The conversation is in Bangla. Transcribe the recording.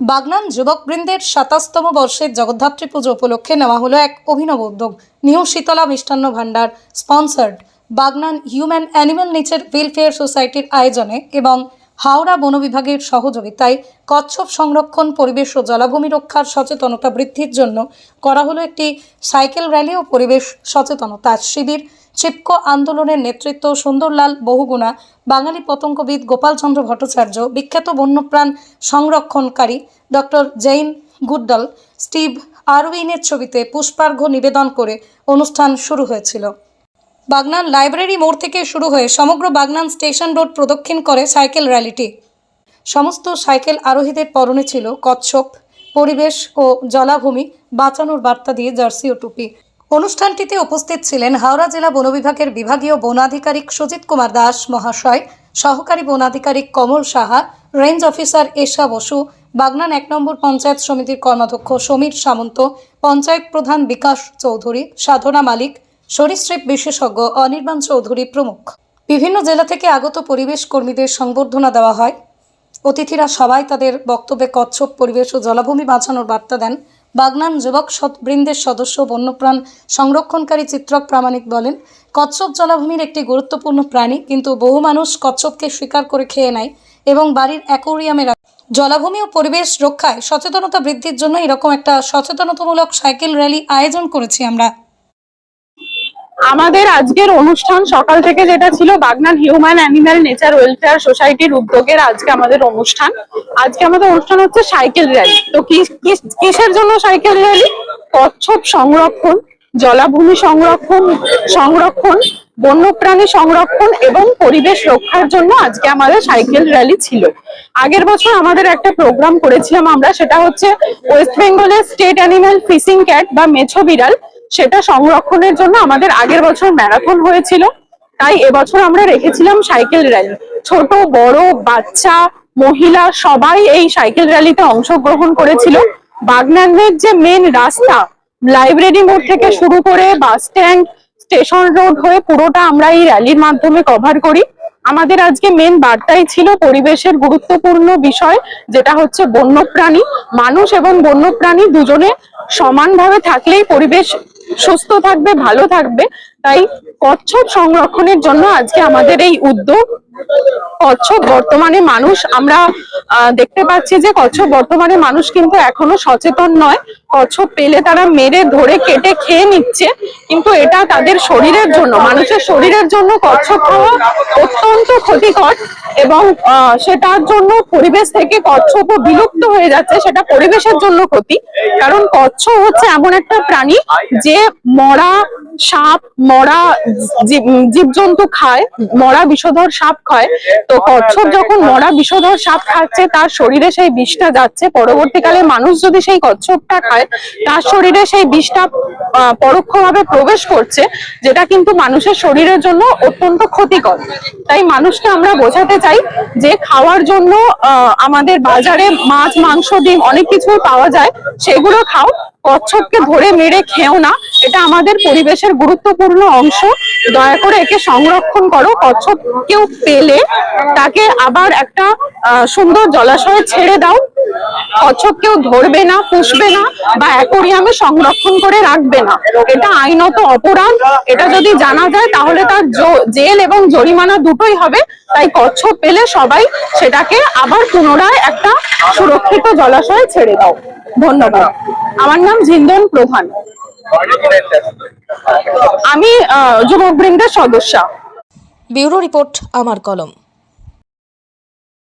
বাগনান যুবকবৃন্দের সাতাশতম বর্ষের জগদ্ধাত্রী পুজো উপলক্ষে নেওয়া হলো এক অভিনব উদ্যোগ। New Sheetala Mishtanna Bhandar, sponsored Bagnan human animal nature welfare সোসাইটির আয়োজনে এবং হাওড়া বন বিভাগের সহযোগিতায় কচ্ছপ সংরক্ষণ, পরিবেশ ও জলাভূমি রক্ষার সচেতনতা বৃদ্ধির জন্য করা হলো একটি সাইকেল র্যালি ও পরিবেশ সচেতনতা শিবির। চিপকো আন্দোলনের নেতৃত্ব সুন্দরলাল বহুগুণা, বাঙালি পতঙ্গবিদ গোপালচন্দ্র ভট্টাচার্য, বিখ্যাত বন্যপ্রাণ সংরক্ষণকারী ডক্টর জৈন গুড্ডল, স্টিভ আরউইনের ছবিতে পুষ্পার্ঘ্য নিবেদন করে অনুষ্ঠান শুরু হয়েছিল। বাগনান লাইব্রেরি মোড় থেকে শুরু হয়ে সমগ্র বাগনান স্টেশন রোড প্রদক্ষিণ করে সাইকেল র্যালিটি। সমস্ত সাইকেল আরোহীদের পরনে ছিল কচ্ছপ, পরিবেশ ও জলাভূমি, বাঁচানোর বার্তা দিয়ে জার্সি ও টুপি। অনুষ্ঠানটিতে উপস্থিত ছিলেন হাওড়া জেলা বন বিভাগের বিভাগীয় বন আধিকারিক সুজিত কুমার দাস, মহাশয় সহকারী বন আধিকারিক কমল সাহা, রেঞ্জ অফিসার এশা বসু, বাগনান এক নম্বর পঞ্চায়েত সমিতির কর্মাধ্যক্ষ সমীর সামন্ত, পঞ্চায়েত প্রধান বিকাশ চৌধুরী, সাধনা মালিক, সরীসৃপ বিশেষজ্ঞ অনির্বাণ চৌধুরী প্রমুখ। বিভিন্ন জেলা থেকে আগত পরিবেশ কর্মীদের সংবর্ধনা দেওয়া হয়। অতিথিরা সবাই তাদের বক্তব্যে কচ্ছপ পরিবেশ ও জলাভূমি বাঁচানোর বার্তা দেন। বাগনান যুবক সৎবৃন্দের সদস্য বন্যপ্রাণ সংরক্ষণকারী চিত্রক প্রামাণিক বলেন, কচ্ছপ জলাভূমির একটি গুরুত্বপূর্ণ প্রাণী, কিন্তু বহু মানুষ কচ্ছপকে স্বীকার করে খেয়ে নেয় এবং বাড়ির অ্যাকোরিয়ামে জলাভূমি ও পরিবেশ রক্ষায় সচেতনতা বৃদ্ধির জন্য এরকম একটা সচেতনতামূলক সাইকেল র্যালি আয়োজন করেছি আমরা। আমাদের আজকের অনুষ্ঠান সকাল থেকে যেটা ছিল Bagnan human animal nature welfare সোসাইটির উদ্যোগের আজকে আমাদের অনুষ্ঠান। আজকে আমাদের অনুষ্ঠান হচ্ছে সাইকেল র্যালি। তো কিসের জন্য সাইকেল র্যালি? কচ্ছপ সংরক্ষণ, জলাভূমি সংরক্ষণ সংরক্ষণ, বন্যপ্রাণী সংরক্ষণ এবং পরিবেশ রক্ষার জন্য আজকে আমাদের সাইকেল র্যালি ছিল। আগের বছর আমাদের একটা প্রোগ্রাম করেছিলাম আমরা, সেটা হচ্ছে ওয়েস্ট বেঙ্গলের স্টেট অ্যানিম্যাল ফিশিং ক্যাট বা মেছো বিড়াল। সেটা সংরক্ষণের জন্য আমাদের আগের বছর ম্যারাথন হয়েছিল। তাই এবছর আমরা রেখেছিলাম সাইকেল র্যালি। ছোট, বড়, বাচ্চা, মহিলা সবাই এই সাইকেল র্যালিতে অংশগ্রহণ করেছিল। বাগনানের যে মেন রাস্তা, লাইব্রেরি মোড় থেকে শুরু করে বাস স্ট্যান্ড, স্টেশন রোড হয়ে পুরোটা আমরা এই র্যালির মাধ্যমে কভার করি। আমাদের আজকে মেন বার্তাই ছিল পরিবেশের গুরুত্বপূর্ণ বিষয়, যেটা হচ্ছে বন্যপ্রাণী। মানুষ এবং বন্যপ্রাণী দুজনে সমানভাবে থাকলেই পরিবেশ সুস্থ থাকবে, ভালো থাকবে। তাই কচ্ছপ সংরক্ষণের জন্য আজকে আমাদের এই উদ্যোগ কচ্ছপ বর্তমানে মানুষ, আমরা দেখতে পাচ্ছি যে কচ্ছপ বর্তমানে মানুষ কিন্তু এখনও সচেতন নয়। কচ্ছপ পেলে তারা মেরে ধরে কেটে খেয়ে নিচ্ছে, কিন্তু এটা তাদের শরীরের জন্য, মানুষের শরীরের জন্য কচ্ছপ খাওয়া অত্যন্ত ক্ষতিকর এবং সেটার জন্য পরিবেশ থেকে কচ্ছপও বিলুপ্ত হয়ে যাচ্ছে, সেটা পরিবেশের জন্য ক্ষতি। কারণ কচ্ছ হচ্ছে এমন একটা প্রাণী যে মরা সাপ মরা জীব- জীবজন্তু খায় মরা বিষধর সাপ খায়। তো কচ্ছপ যখন মরা বিষধর সাপ খাচ্ছে তার শরীরে সেই বিষটা যাচ্ছে। পরবর্তীকালে মানুষ যদি সেই কচ্ছপটা খায় তার শরীরে সেই বিষটা পরোক্ষভাবে প্রবেশ করছে যেটা কিন্তু মানুষের শরীরের জন্য অত্যন্ত ক্ষতিকর। তাই মানুষকে আমরা বোঝাতে চাই যে খাওয়ার জন্য আহ, আমাদের বাজারে মাছ মাংস ডিম অনেক কিছু পাওয়া যায়। সেগুলো খাও কচ্ছপকে ধরে মেরে খেও না, এটা আমাদের পরিবেশের গুরুত্বপূর্ণ অংশ। দয়া করে একে সংরক্ষণ করো কচ্ছপ কেউ পেলে তাকে আবার একটা সুন্দর জলাশয়ে ছেড়ে দাও। কচ্ছপ কেউ ধরবে না পুষবে না বা অ্যাকোরিয়ামে সংরক্ষণ করে রাখবে না। এটা আইনত অপরাধ। এটা যদি জানা যায় তাহলে তার জেল এবং জরিমানা দুটোই হবে। তাই কচ্ছপ পেলে সবাই সেটাকে আবার পুনরায় একটা সুরক্ষিত জলাশয়ে ছেড়ে দাও। ধন্যবাদ। আমার নাম জিন্দন প্রধান। আমি আহ, যুবকবৃন্দের সদস্যা। ব্যুরো রিপোর্ট আমার কলম।